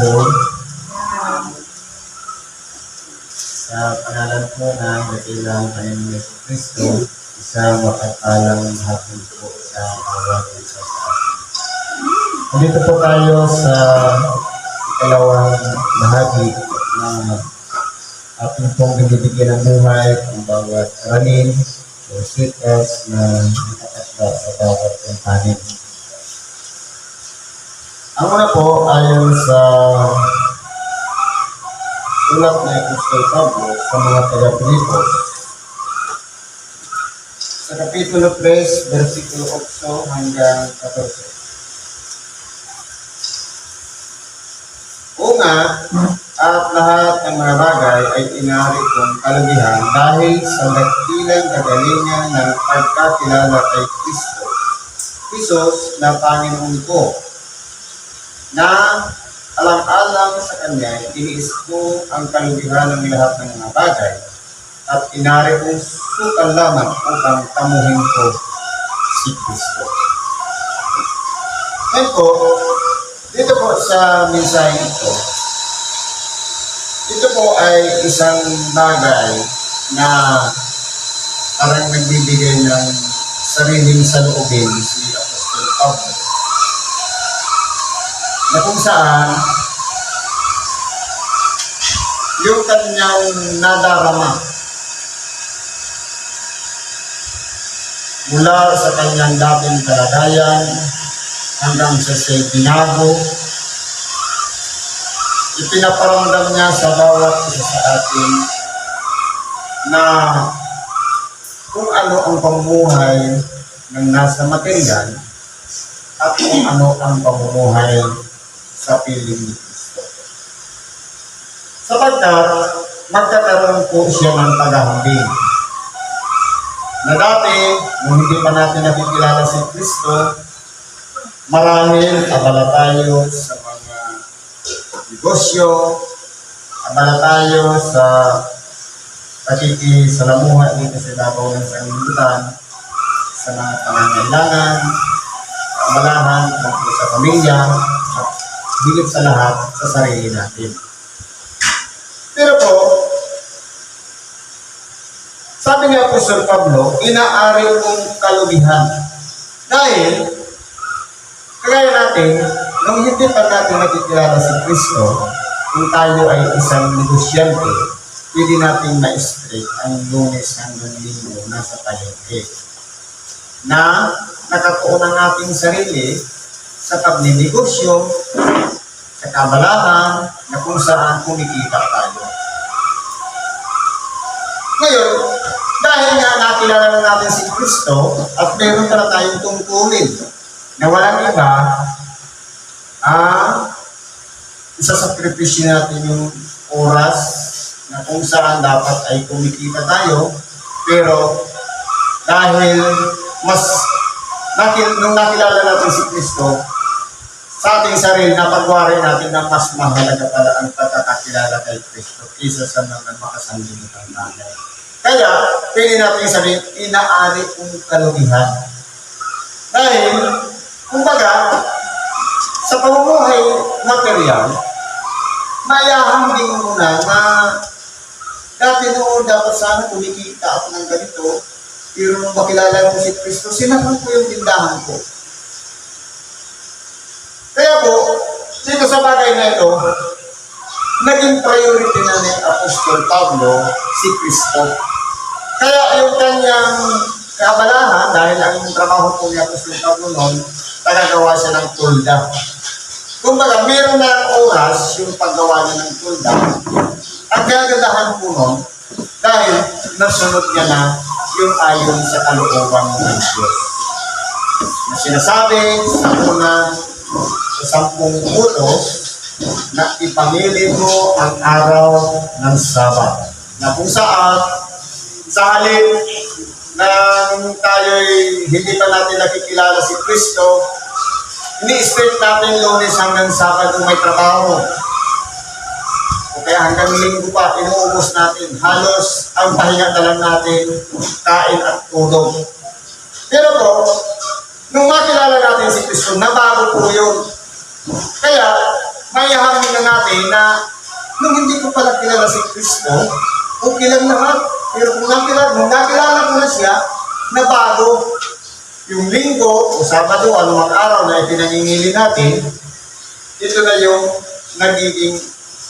Lord. Sa pangalan po ng dakilang Panginoon Yesu Kristo, isang mapagpalang hapon po sa bawat isa sa atin. Nandito po tayo sa ikalawang bahagi na ating pong binibigyan ng buhay ang bawat ranin o sweetness na nakakasya sa bawat kampanin. Ang una po ayon sa sulat ni Apostol Pablo sa mga taga-Pilipos sa Kapitulo 3, versikulo 8 hanggang 14. O nga, at lahat ng mga bagay ay inari kong kalugihan dahil sa nagtilang kagalingan ng pagkakilala kay Kristo. Isos na Panginoon ko, na alam-alam sa Kanya, iniis ko ang kalugihan ng lahat ng mga bagay at inari kong sukan lamang upang tamuhin ko si Kristo. Ngayon po, dito po sa mensahe ito, ito po ay isang bagay na parang nagbibigay ng sariling saloobin si Apostol Pablo. Na kung saan yung kanyang nadarama mula sa kanyang dating kalagayan hanggang sa siya'y binago ipinaparamdam niya sa bawat isa sa atin na kung ano ang pamumuhay ng nasa material at kung ano ang pamumuhay sa piling ni Kristo. Sapagkat magkakaroon po siya ng tagahambing. Na dati, nung hindi pa natin nakikilala si Kristo, marahil abala tayo sa mga negosyo, abala tayo sa pakikisalamuha dito sa Davao ng sanglibutan, sa mga pangangailangan, abalahan tungkol sa pamilya, higit sa lahat sa sarili natin. Pero po, sabi ni Apostol Pablo, inaari kong kalubihan. Dahil, kagaya natin, nung hindi pa natin nakikilala si Kristo, kung tayo ay isang negosyante, pwede nating ma-straight ang lunes hanggang linggo nasa palengke. Na nakatuon ang ating sarili sa pagninegosyo, sa kabalahan, na kung saan kumikita tayo. Ngayon, dahil nga nakilala na natin si Kristo at meron pala tayong tungkulin na walang iba, ah, isasakripisyo natin yung oras na kung saan dapat ay kumikita tayo, pero dahil mas nakil, nung nakilala natin si Kristo, sa ating sarili, napagwari natin na mas mahalaga pala ang pagkakakilala kay Kristo kaysa sa mga makasangginitan natin. Kaya, pili natin sabihin, inaari kong kalugihan. Dahil, kumbaga, sa pamumuhay material, mayahambing muna na dati noon dapat sana kumikita ako ng ganito, pero nung makilala ko si Kristo, sinakang ko yung tindahan ko. Kaya po, dito sa bagay na ito, naging priority na ni Apostol Pablo si Kristo. Kaya yung kanyang kaabalahan, dahil ang trabaho po ni Apostol Pablo noon, tagagawa siya ng tulda. Kumbaga, meron na oras yung paggawa niya ng tulda. Ang kagandahan po noon, dahil nasunod niya na yung ayon sa kalooban ng Diyos. Na sinasabi sa una sa sampung utos na ipamili mo ang araw ng Sabat. Na kung saan, sa halip na nung tayo'y hindi pa natin nakikilala si Kristo, ini-straight natin lunes hanggang Sabado may trabaho. O kaya hanggang linggo pa, inuubos natin. Halos ang pahinga na lang natin, kain at tulog. Pero po, nung makilala natin si Kristo, nabago po yun. Kaya, mayahamin na natin na nung hindi ko pala kilala si Kristo, okay lang lahat. Pero kung nakilala, nung nakilala ko na siya, nabago. Yung linggo o Sabado, anumang araw na ipinangingili natin, ito na yung nagiging,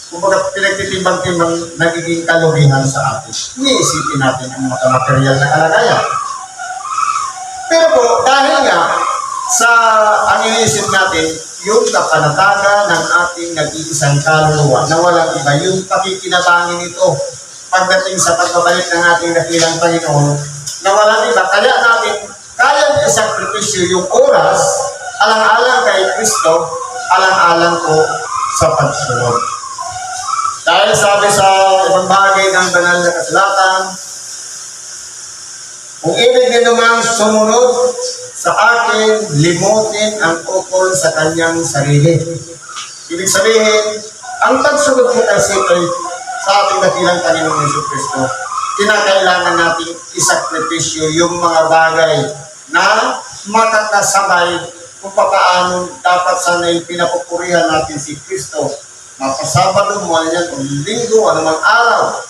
kumbaga pinagtitimbang-timbang, nagiging kalugihan sa atin. Iniisipin natin ang mga material na kalagayan. Pero po, dahil nga sa ang iniisip natin, yung kapanataga ng ating nag-iisang kaluluwa na walang iba, yung pakikinabangin ito pagdating sa pagbabalik ng ating dakilang Panginoon na walang iba. Kaya natin kayang isakripisyo yung oras alang-alang kay Kristo, alang-alang ko sa pagsunod. Dahil sabi sa ibang bagay ng banal na kasulatan, kung ibig niyo naman sumunod sa akin, limutin ang ukol sa kanyang sarili. Ibig sabihin, ang pagsunod mo kasi ay sa ating dakilang Panginoong Yesu Kristo, kinakailangan nating isakripisyo yung mga bagay na makakasabay kung paano dapat sana'y pinapupurihan natin si Kristo. Mapasabado mo yan o linggo, anumang araw.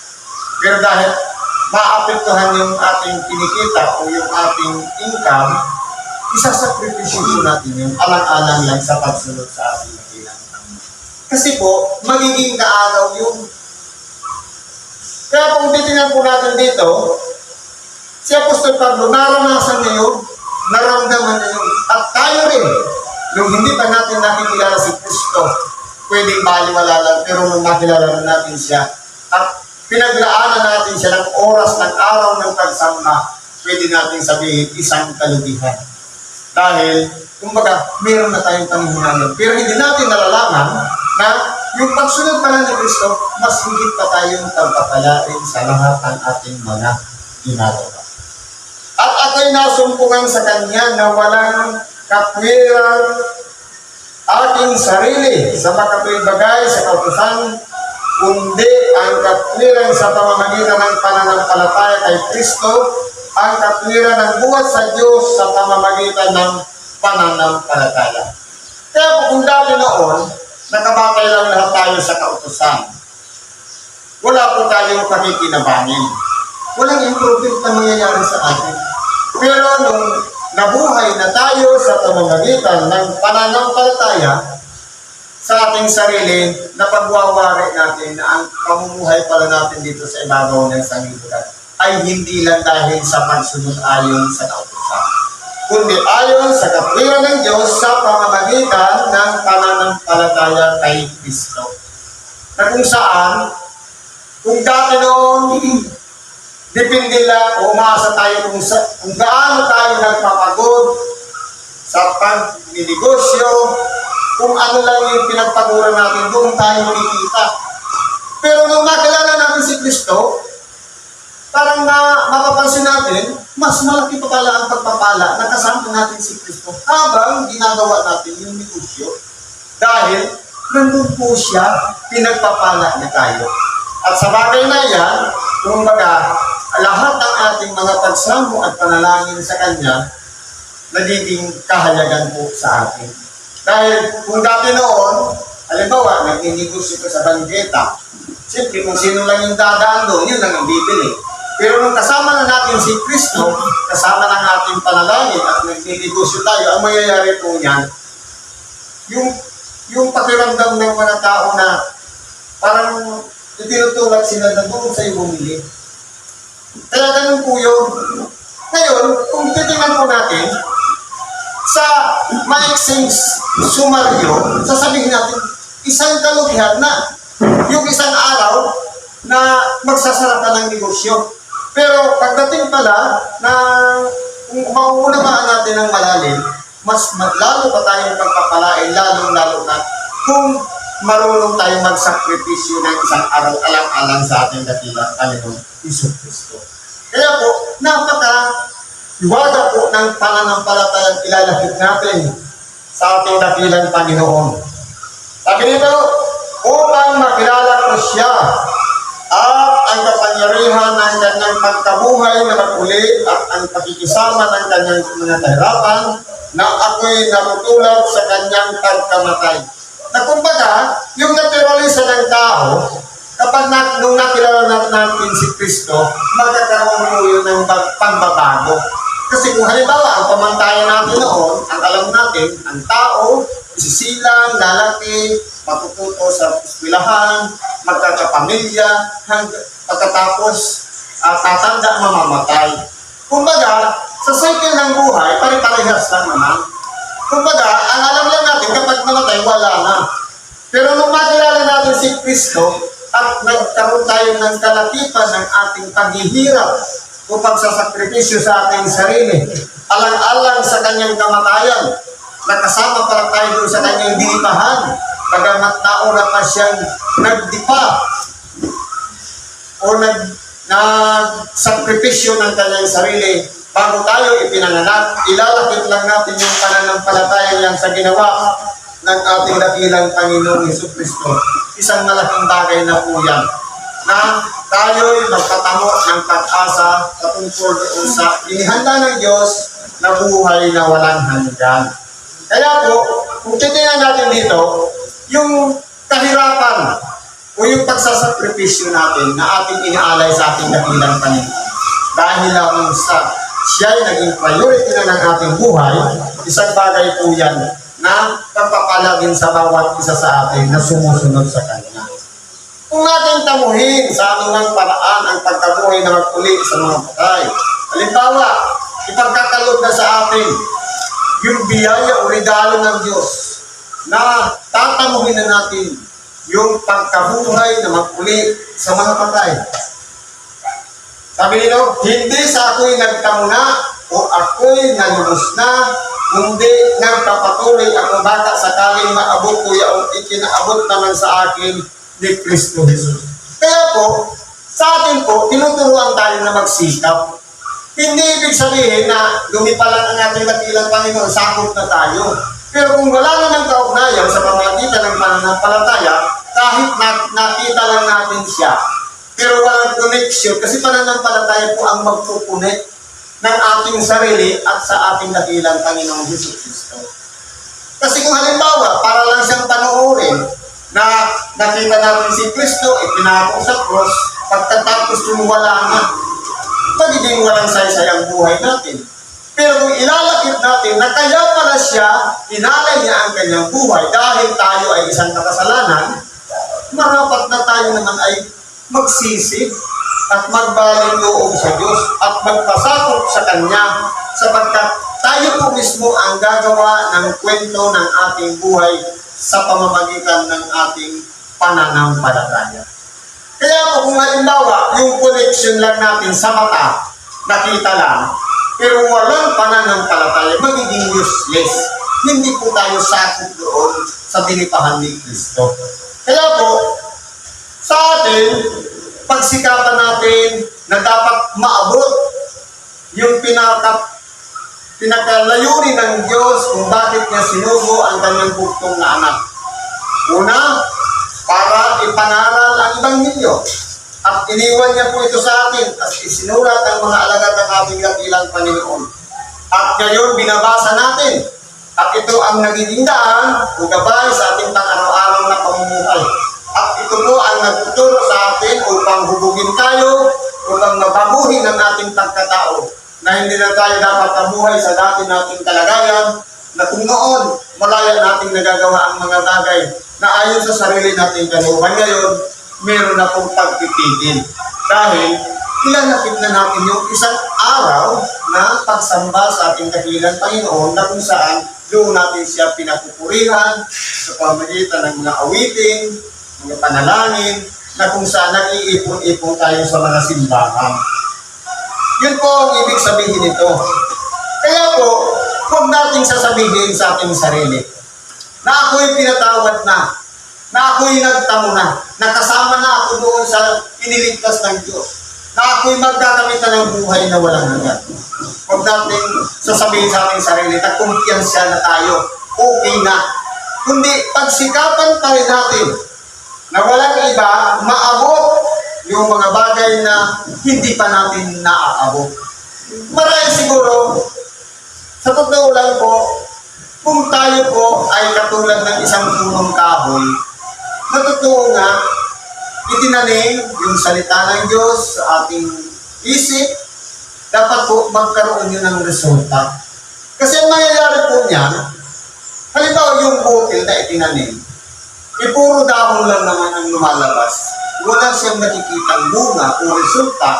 Pero dahil maapektuhan yung ating kinikita o yung ating income, isasakripisyo natin yung alang-alang lang sa pagsunod sa ating Panginoon. Kasi po, magiging kaagaw yung kaya kung titingnan po natin dito, si Apostol Pablo, naranasan niya yun, naramdaman niya. At tayo rin, nung hindi pa natin nakikilala si Kristo, pwedeng baliwala lang, pero nung nakilala na natin siya, at pinaglaanan natin siya ng oras ng araw ng pagsamba, pwede natin sabihin isang kalugihan. Dahil, kumbaga, meron na tayong panghihinayang. Pero hindi natin nalalaman na yung pagsunod pa lang ni Kristo, mas higit pa tayong pagpapalain sa lahat ng ating mga ginagawa. At ako'y nasumpungan sa Kanya na walang kapwiran aking sarili sa makatuwid bagay sa kautusan, kundi ang katwiran sa pamamagitan ng pananampalataya kay Kristo, ang katwiran ng buhat sa Diyos sa pamamagitan ng pananampalataya. Kaya kung dati noon, nakabatay lang lahat tayo sa kautusan. Wala po tayong pakikinabangin. Walang improvement na mangyayari sa atin. Pero nung nabuhay na tayo sa pamamagitan ng pananampalataya sa ating sarili, na pagwawari natin na ang pamumuhay pala natin dito sa ibabaw ng sanglibutan ay hindi lang dahil sa pagsunod ayon sa kautusan kundi ayon sa kapurihan ng Diyos sa pamamagitan ng pananampalataya kay Kristo. Na kung saan, kung dati noon, depende lang o umaasa tayo kung, sa, kung gaano tayo nagpapagod sa pagninegosyo, kung ano lang yung pinagpaguran natin, doon tayo makikita. Pero nung nakilala natin si Kristo, parang na mapapansin natin, mas malaki pa pala ang pagpapala na kasama natin si Kristo habang ginagawa natin yung negosyo. Dahil nandun po siya, pinagpapala niya tayo. At sa bagay na yan, kumbaga, lahat ng ating mga pagsamo at panalangin sa Kanya, nagiging kahalagan po sa atin. Dahil kung dati noon, halimbawa, nagninegosyo ka sa banggeta, siyempre kung sino lang yung dadaan doon, yun lang ang bibili. Pero nung kasama na natin si Kristo, kasama ng ating panalangin at nagninegosyo tayo, ang mangyayari po niyan, yung, yung pakiramdam ng mga tao na parang itinutulak sila na doon sa iyo bumili. Kaya ganun po yun. Ngayon, kung titingnan po natin, sa maiksing sumaryo, sasabihin natin, isang kalugihan na yung isang araw na magsasara ka ng negosyo. Pero pagdating pala na kung mauunawaan natin ng malalim, mas ma- lalo pa tayong pagpapalain, lalo-lalo na kung marunong tayong magsakripisyo ng isang araw alang-alang sa ating dakilang Panginoon Iso Kristo. Kaya po, napaka iwaga po ng pananampalatayang ilalapit natin sa ating dakilang Panginoon. Sabi nito, upang makilala ko siya at ang kapangyarihan ng kanyang pagkabuhay na maguli at ang pakikisama ng kanyang mga kahirapan na ako'y natutulad sa kanyang pagkamatay. na kumbaga, yung naturalisa ng tao, kapag na, nung nakilala na natin si Kristo, magkakaroon mo yun ng bag- pagbabago. Kasi kung halimbawa, ang pamantayan natin noon, ang alam natin, ang tao, isisilang, lalaki, matututo sa eskwelahan, magkakapamilya, hanggang pagkatapos ah, tatanda, mamamatay. Kumbaga, sa cycle ng buhay, pare-parehas lang naman. Kumbaga, ang alam lang natin, kapag namatay, wala na. Pero nung makilala natin si Kristo, at nagkaroon tayo ng kalakipan ng ating paghihirap o pagsasakripisyo sa ating sarili, alang-alang sa kanyang kamatayan, nakasama pa lang tayo doon sa kanyang dilipahan, bagamat nauna pa siyang nagdipa o nag nagsakripisyo ng kanyang sarili bago tayo ipinanganak, ilalapit lang natin yung pananampalataya niyan sa ginawa ng ating dakilang Panginoong Yesu Kristo. Isang malaking bagay na po yan na tayo'y magtatamo ng pag-asa patungkol doon sa inihanda ng Diyos na buhay na walang hanggan. Kaya po, kung titingnan natin dito, yung kahirapan o yung pagsasakripisyo natin na ating inaalay sa ating dakilang Panginoon. Dahil lang sa siya ay naging priority na ng ating buhay, isang bagay po yan na pagpapalagin sa bawat isa sa atin na sumusunod sa Kanya. Kung natin tamuhin sa anumang paraan ang pagkabuhay na magpuli sa mga patay, halimbawa, ipagkakalog na sa atin yung biyaya o regalo ng Diyos na tatamuhin na natin yung pagkabuhay na magpuli sa mga patay. Sabi nito, hindi sa ako'y nagtamuna o ako'y nalubos na, kundi nagpapatuloy ako baka sakaling maabot ko yung ikinaabot naman sa akin ni Kristo Jesus. Kaya po, sa atin po, tinuturuan tayo na magsikap. Hindi ibig sabihin na lumipalan ang ating dakilang Panginoon, sakot na tayo. Pero kung wala na ng kaugnayan sa pamamagitan ng pananampalataya, kahit na, nakita lang natin siya, pero walang connection, kasi pananampalataya po ang magpupunik ng ating sarili at sa ating dakilang Panginoong Hesus Kristo. Kasi kung halimbawa, para lang siyang panoorin na nakita natin si Kristo, ipinako sa cross, pagkatapos yung wala na, magiging walang saysay ang buhay natin. Pero kung ilalapit natin na kaya pala siya, inalay niya ang kanyang buhay dahil tayo ay isang makasalanan, marapat na tayo naman ay magsisi at magbaling loob sa Diyos at magpasakop sa Kanya sapagkat tayo po mismo ang gagawa ng kwento ng ating buhay sa pamamagitan ng ating pananampalataya. Kaya po kung halimbawa, yung connection lang natin sa mata, nakita lang, pero walang pananampalataya, magiging useless. Hindi po tayo sakop doon sa dinipahan ni Kristo. Kaya po, sa atin, pagsikapan natin na dapat maabot yung pinaka pinakalayunin ng Diyos kung bakit niya sinugo ang kanyang buktong na anak. Una, para ipangaral ang Ebanghelyo. At iniwan niya po ito sa atin at isinulat ang mga alagad ng ating dakilang Panginoon. At ngayon, binabasa natin. At ito ang nagiging daan o gabay sa ating pang-araw-araw na pamumuhay. At ito po ang nagtuturo sa atin upang hubugin tayo, upang mabaguhin ang ating pagkatao na hindi na tayo dapat mabuhay sa dati nating kalagayan na kung noon malaya nating nagagawa ang mga bagay na ayon sa sarili nating kanuhan. Ngayon, meron na pong pagpipigil. Dahil ilalapit na natin yung isang araw na pagsamba sa ating dakilang Panginoon na kung saan doon natin siya pinapupurihan sa pamagitan ng mga awiting, mga panalangin, na kung saan nag-iipon-ipon tayo sa mga simbahan. Yun po ang ibig sabihin nito. Kaya po, huwag nating sasabihin sa ating sarili na ako'y pinatawad na, na ako'y nagtamo na, nakasama na ako doon sa iniligtas ng Diyos, na ako'y magkakamit ng buhay na walang hanggan. Huwag nating sasabihin sa ating sarili na kumpiyansya na tayo, okay na. Kundi pagsikapan pa rin natin na walang iba maabot yung mga bagay na hindi pa natin naaabot. Marahil siguro, sa totoo lang po, Kung tayo po ay katulad ng isang punong kahoy, na totoo nga, itinanim yung salita ng Diyos sa ating isip, dapat po magkaroon yun ng resulta. Kasi ang mayayari po niyan, halimbawa yung butil na itinanim, eh puro dahon lang naman ang lumalabas. Wala siyang nakikitang bunga o resulta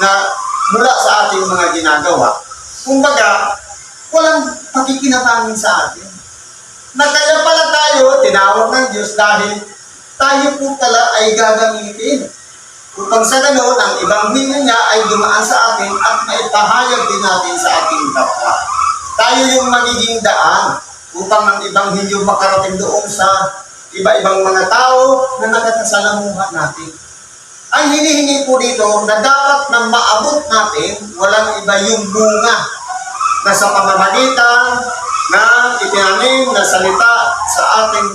na mula sa ating mga ginagawa. Kumbaga, walang pakikinabangin sa atin. Na kaya pala tayo, tinawag ng Diyos dahil tayo po pala ay gagamitin. Upang sa ganoon, ang ibang hiling niya ay dumaan sa atin at maipahayag din natin sa ating kapwa. Tayo yung magiging daan upang ang ibang hilyo makarating doon sa iba-ibang mga tao na nagkakasalamuha natin. Ang hinihingi po dito na dapat na maabot natin, walang iba yung bunga na sa pamamagitan na itinanim na salita sa ating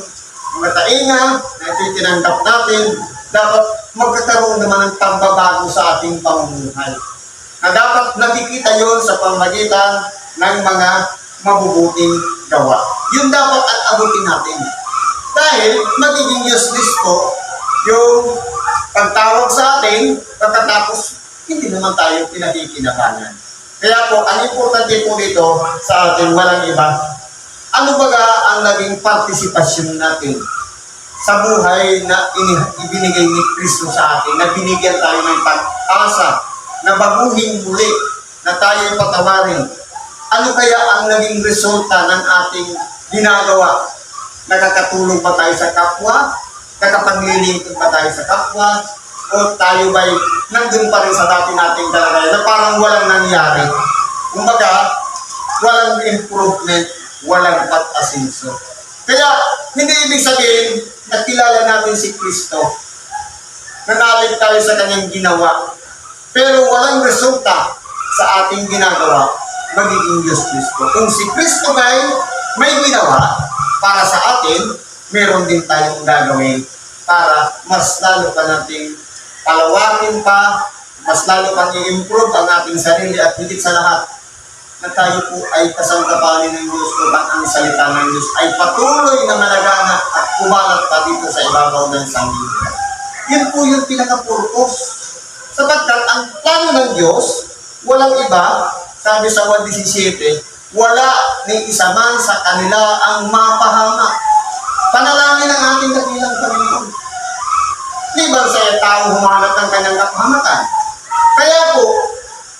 mga tainga na ititinanggap natin, dapat magkakaroon naman ng pambabago sa ating pamumuhay. Na dapat nakikita yon sa pamamagitan ng mga mabubuting gawa. Yun dapat at abutin natin. Dahil magiging useless po yung pagtawag sa atin, pagkatapos hindi naman tayo pinagkikinabangan. Kaya po, ang importante po dito sa atin, walang iba, ano baga ang naging partisipasyon natin sa buhay na ini- ibinigay ni Kristo sa atin, na binigyan tayo ng pag-asa, na baguhin muli, na tayo patawarin. Ano kaya ang naging resulta ng ating ginagawa? Nakakatulong ba tayo sa kapwa? Nakapaglilingkod ba tayo sa kapwa? O tayo ba'y nandun pa rin sa dati nating kalagayan na parang walang nangyari? Kumbaga, walang improvement, walang pag-asinso. Kaya, hindi ibig sabihin na kilala natin si Kristo. Nanalig tayo sa kanyang ginawa. Pero walang resulta sa ating ginagawa, magiging Diyos Kristo. Kung si Kristo may, may ginawa para sa atin, meron din tayong gagawin para mas lalo pa nating palawakin pa, mas lalo pang i-improve ang ating sarili at higit sa lahat, na tayo po ay kasangkapanin ng Diyos upang ang salita ng Diyos ay patuloy na malagana at kumalat pa dito sa ibabaw ng sanglibutan. Yun po yung pinaka-purpose. Sapagkat ang plano ng Diyos, walang iba, sabi sa 1.17, wala ni isa man sa kanila ang mapahama. Panalangin ang ating dakilang Panginoon. Liban sa tao humanap ng kanyang kapahamakan. Kaya po,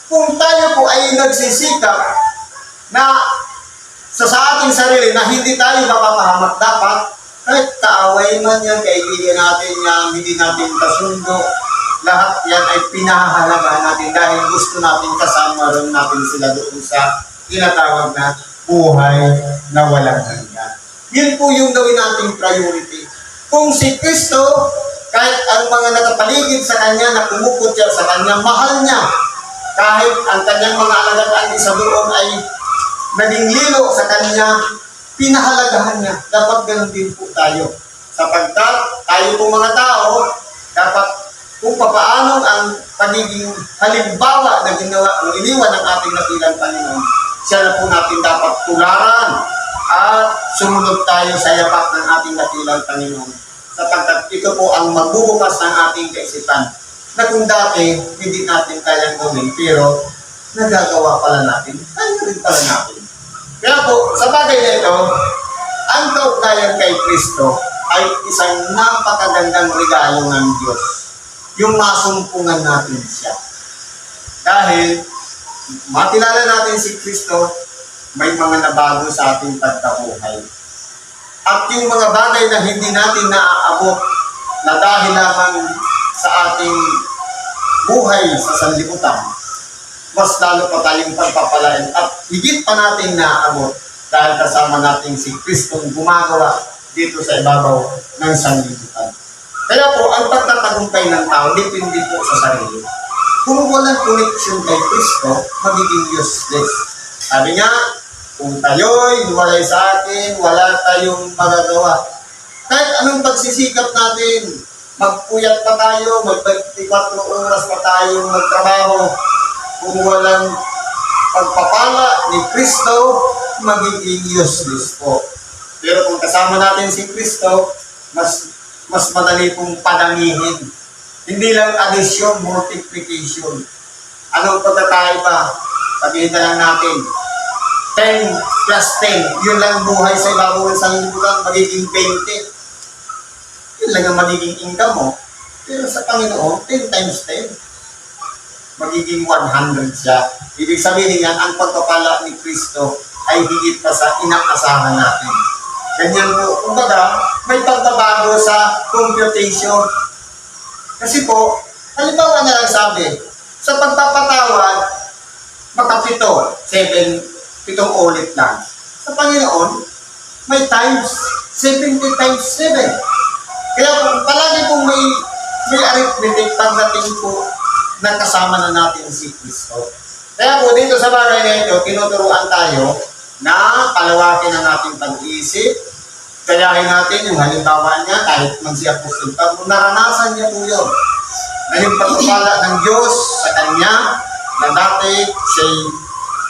kung tayo po ay nagsisikap na sa, sa ating sarili na hindi tayo mapapahamak dapat, kahit kaaway man yan, kaibigan natin yan, hindi natin kasundo, lahat yan ay pinahahalagaan natin dahil gusto natin kasama rin natin sila doon sa tinatawag na buhay na walang hanggan. Yun po yung gawin nating priority. Kung si Kristo, kahit ang mga nakapaligid sa Kanya na kumukutya sa Kanya, mahal niya. Kahit ang Kanyang mga alagad ang isa doon ay naging lilo sa Kanya, pinahalagahan niya. Dapat ganun din po tayo. Sapagkat tayo po mga tao, dapat kung papaano ang pagiging halimbawa na ginawa, o iniwan ng ating napilang Panginoon, siya po natin dapat tularan at sumunod tayo sa yapak ng ating napilang Panginoon. Sapagkat ito po ang magbubukas ng ating kaisipan na kung dati hindi natin kayang gawin, pero nagagawa pala natin, kaya rin pala natin. Kaya po, sa bagay na ito, ang kaugnayan kay Kristo ay isang napakagandang regalo ng Diyos. Yung masumpungan natin siya. Dahil makilala natin si Kristo, may mga nabago sa ating pagkabuhay. At yung mga bagay na hindi natin naaabot na dahil lamang sa ating buhay sa sanlibutan, mas lalo pa tayong pagpapalain at higit pa natin naaabot dahil kasama natin si Kristong gumagawa dito sa ibabaw ng sanlibutan. Kaya po, ang pagtatagumpay ng tao, depende po sa sarili. Kung walang connection kay Kristo, magiging useless. Sabi nga, kung tayo'y hiwalay sa akin, wala tayong magagawa. Kahit anong pagsisikap natin, magpuyat pa tayo, mag-24 oras pa tayo magtrabaho, kung walang pagpapala ni Kristo, magiging useless po. Pero kung kasama natin si Kristo, mas mas madali pong padamihin. Hindi lang addition, multiplication. Anong pagkakaiba? Sabihin na lang natin, 10 plus 10, yun lang buhay sa ibabaw ng sanlibutan, magiging 20. Yun lang ang magiging income mo. Pero sa Panginoon, 10 times 10. Magiging 100 siya. Ibig sabihin yan, ang pagpapala ni Kristo ay higit pa sa inaasahan natin. Ganyan po. Kumbaga, may pagbabago sa computation. Kasi po, halimbawa na lang sabi, sa pagpapatawad, makapito, seven, pitong ulit lang. Sa Panginoon, may times, 70 times 7. Kaya kung palagi kung may, may arithmetic pagdating po na kasama na natin si Kristo. Kaya po dito sa bagay na ito, tinuturuan tayo na palawakin ang ating pag-iisip, kayahin natin yung halimbawa niya, kahit man si Apostol Pablo, naranasan niya po yun. Na yung pagpapala ng Diyos sa kanya, na dati siya'y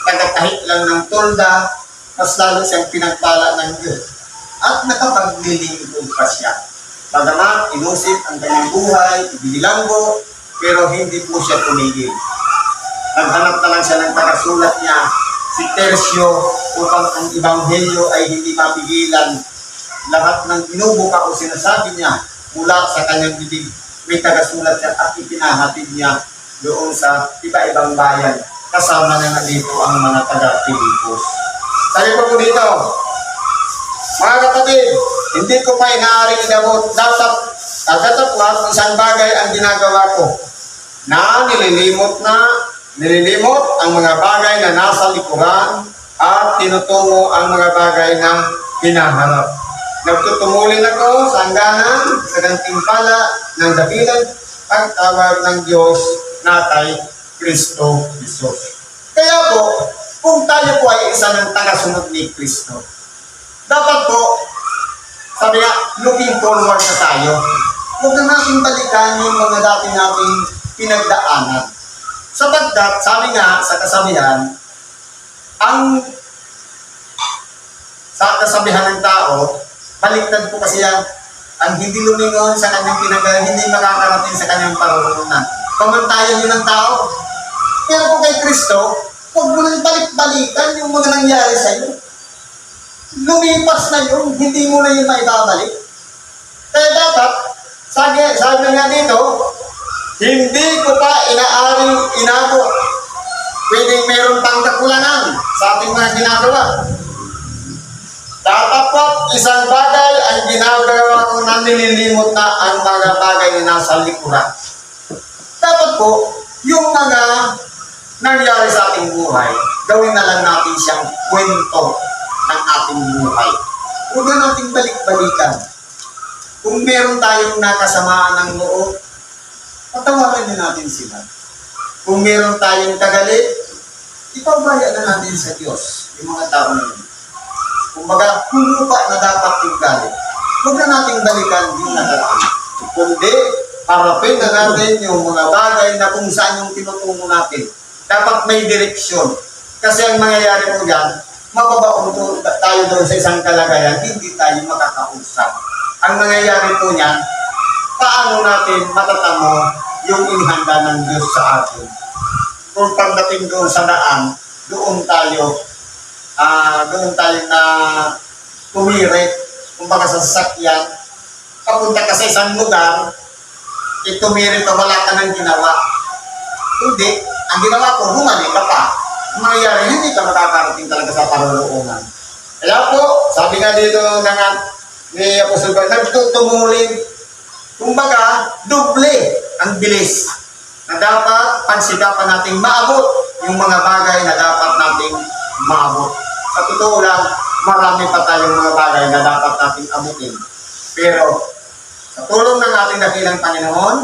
tagakahit lang ng tolda, mas lalo siyang pinagpala ng Diyos. At nakapaglilingkod pa siya. Bagamat inusit ang kanyang buhay, ibinilanggo, pero hindi po siya tumigil. Naghanap na lang siya ng tagasulat niya, si Tercio, upang ang Ebanghelyo ay hindi mapigilan. Lahat ng binubuka o sinasabi niya mula sa kanyang bibig, may tagasulat siya at ipinahatid niya doon sa iba-ibang bayan. Kasama na nga dito ang mga taga-Pilipos. Sabi ko po dito, mga kapatid, hindi ko pa inaaring inabot. Dapat, kagatapwat, isang bagay ang ginagawa ko na nililimot na, nililimot ang mga bagay na nasa likuran at tinutungo ang mga bagay na hinaharap. Nagtutumulin ako sa hangganan, sa gantimpala ng dakilang pagtawag ng Diyos natay Kristo Jesus. Kaya po, kung tayo po ay isa ng tagasunod ni Kristo, dapat po, sabi nga, looking forward na tayo. Huwag na natin balikan yung mga dati nating pinagdaanan. Sapagkat, sabi nga sa kasabihan, ang sa kasabihan ng tao, baliktad po kasi yan, ang hindi lumingon sa kanyang pinagalan, hindi makakarating sa kanyang parurungan. Pamantayan yun ng tao. Pero kung kay Kristo, huwag mo nang balik-balikan yung mga nangyari sa iyo. Lumipas na yun, hindi mo na yun maibabalik. Kaya dapat, sabi, sabi nga dito, hindi ko pa inaaring inabot. Pwedeng meron pang kakulangan sa ating mga ginagawa. Po, isang bagay ang ginagawa na nililimot na ang mga bagay na nasa likuran. Dapat po, yung mga nangyari sa ating buhay, gawin na lang natin siyang kwento ng ating buhay. Huwag na nating balik-balikan. Kung meron tayong nakasamaan ng loob, patawarin din natin sila. Kung meron tayong kagalit, ipabaya na natin sa Diyos, yung mga tao na yun. Kumbaga, hulupa na dapat yung galit. Huwag na nating balikan yung nakaraan. Kundi, harapin na natin yung mga bagay na kung saan yung tinutungo natin. Dapat may direksyon. Kasi ang mangyayari po dyan, mababaon tayo doon sa isang kalagayan, hindi tayo makakausap. Ang mangyayari po niyan, paano natin matatamo yung inihanda ng Diyos sa atin. Kung pagdating doon sa daan, doon tayo ah doon tayo na tumirik, kumbaga sa sasakyan, papunta ka sa isang lugar, itumirik ka, wala ka ng ginawa. Hindi, ang ginawa ko, bumalik ka pa. Ang mangyayari, hindi ka makakarating talaga sa parulungan. Kaya po, sabi nga dito nga nga, ni Apostol Paul, nagtutumulin, kumbaga, doble ang bilis na dapat pagsikapan nating maabot yung mga bagay na dapat nating maabot. Sa totoo lang, marami pa tayong mga bagay na dapat nating abutin. Pero, sa tulong ng ating dakilang Panginoon,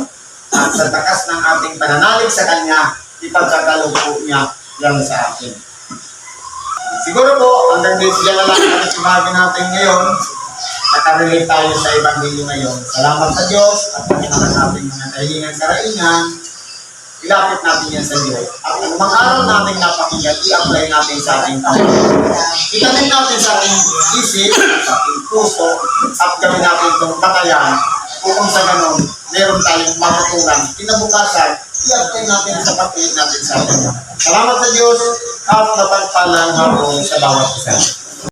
at sa takas ng ating pananalig sa Kanya, ipagkakalo po niya yan sa atin. Siguro po, hanggang dito dyan na lang ang ibagi natin ngayon. Nakarelate tayo sa Ebanghelyo ngayon. Salamat sa Diyos at Panginoon ang ating mga kahilingan karaingan. Ilapit natin yan sa Diyos. At ang mga araw natin napakinggan, i-apply natin sa ating Panginoon. Itanim natin sa ating isip, sa ating puso, at gawin natin itong batayan. Kung sa ganon, meron tayong matutunan. Kinabukasan, i-apply natin sa patuloy natin sa atin. Salamat sa Diyos at napagpalang hapon sa bawat isa.